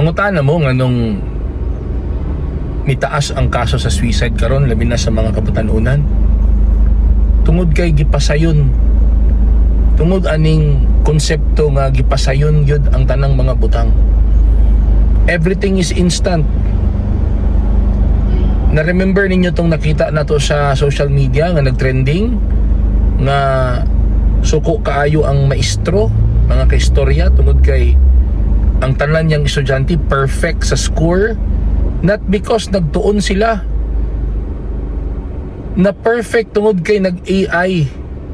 Mangutana mo nga nung mitaas ang kaso sa suicide karon labi na sa mga kabatanunan. Tungod kay gipasayon. Tungod aning konsepto nga gipasayon yun ang tanang mga butang. Everything is instant. Na-remember ninyo tong nakita na to sa social media nga nagtrending nga suko kaayo ang maestro mga kaistorya tungod kay ang tanan niyang estudyante perfect sa score not because nagtuon sila. Na perfect tungod kay nag AI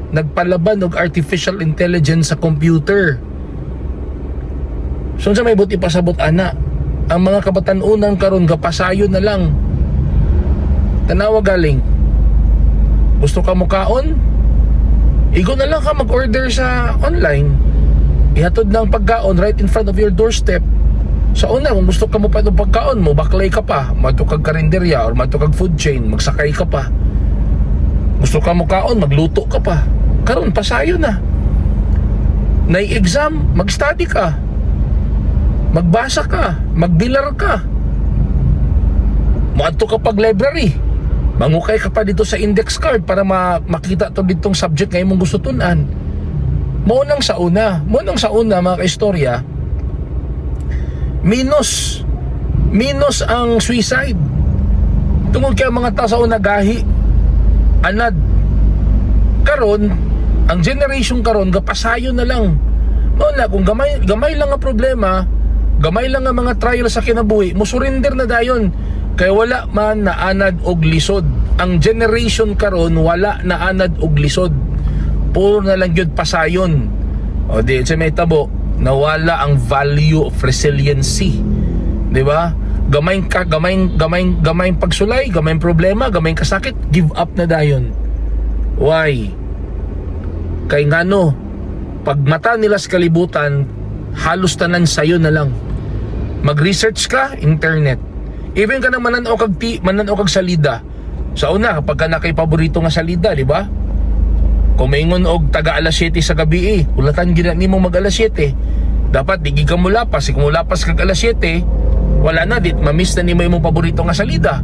nagpalaban og artificial intelligence sa computer. So sa may buti pasabot ana? Ang mga kabatan-unan karon gapasayo na lang. Tanawa galing. Gusto ka mukaon igo na lang ka mag-order sa online ihatod ng pagkaon right in front of your doorstep. Sa una kung gusto ka mo pa itong pagkaon mo baklay ka pa matukag karinderya or matukag food chain magsakay ka pa. Gusto ka mo kaon magluto ka pa. Karon pasayo na. Na exam mag-study ka. Magbasa ka magbilar ka. Muadto ka pag library. Mangukay ka pa dito sa index card para ma- makita to ditong subject nga imong gusto tunan. Mo nang sa una, mo nang sa una mga kaistorya, minus minus ang suicide. Tungod kay ang mga tao sa una gahi anad karon ang generation karon gapasayo na lang. Mao na kung gamay gamay lang nga problema, gamay lang nga mga trial sa kinabuhi, mo surrender na dayon kay wala man naanad og lisod. Ang generation karon wala naanad og lisod. Puro na lang gyud pasayon. O di sa may tabo, nawala ang value of resiliency. 'Di ba? Gamay ka, gamay gamay gamay pagsulay, gamay problema, gamay kasakit, give up na dayon. Why? Kay ngano, pag mata nila sa kalibutan, halos tanan sayo na lang. Mag-research ka, internet. Even ka nang mananaw kag ti, mananaw kag salida. Sa una, kapag ka na kay paborito nga salida, di ba? Kung maingon og taga alas 7 sa gabi eh, ulatan gina nimo mag alas 7. Dapat di ka mula pas, kung mula pas kag alas 7, wala na dit mamiss na nimo imong paborito nga salida.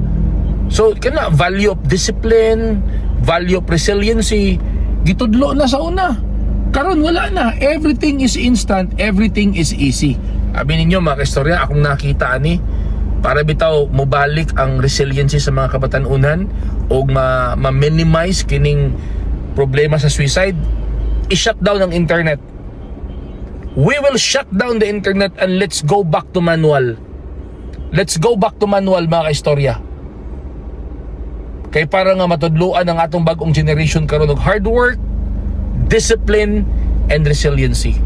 So kana value of discipline, value of resiliency gitudlo na sa una. Karon wala na. Everything is instant, everything is easy. Abi ninyo mga kaistorya, akong nakita ani para bitaw mobalik ang resiliency sa mga kabatanunan o ma- ma-minimize kining problema sa suicide i-shut down ang internet. We will shut down the internet and let's go back to manual. Let's go back to manual mga kaistorya. Kay para nga matudluan ang atong bagong generation karon og hard work discipline and resiliency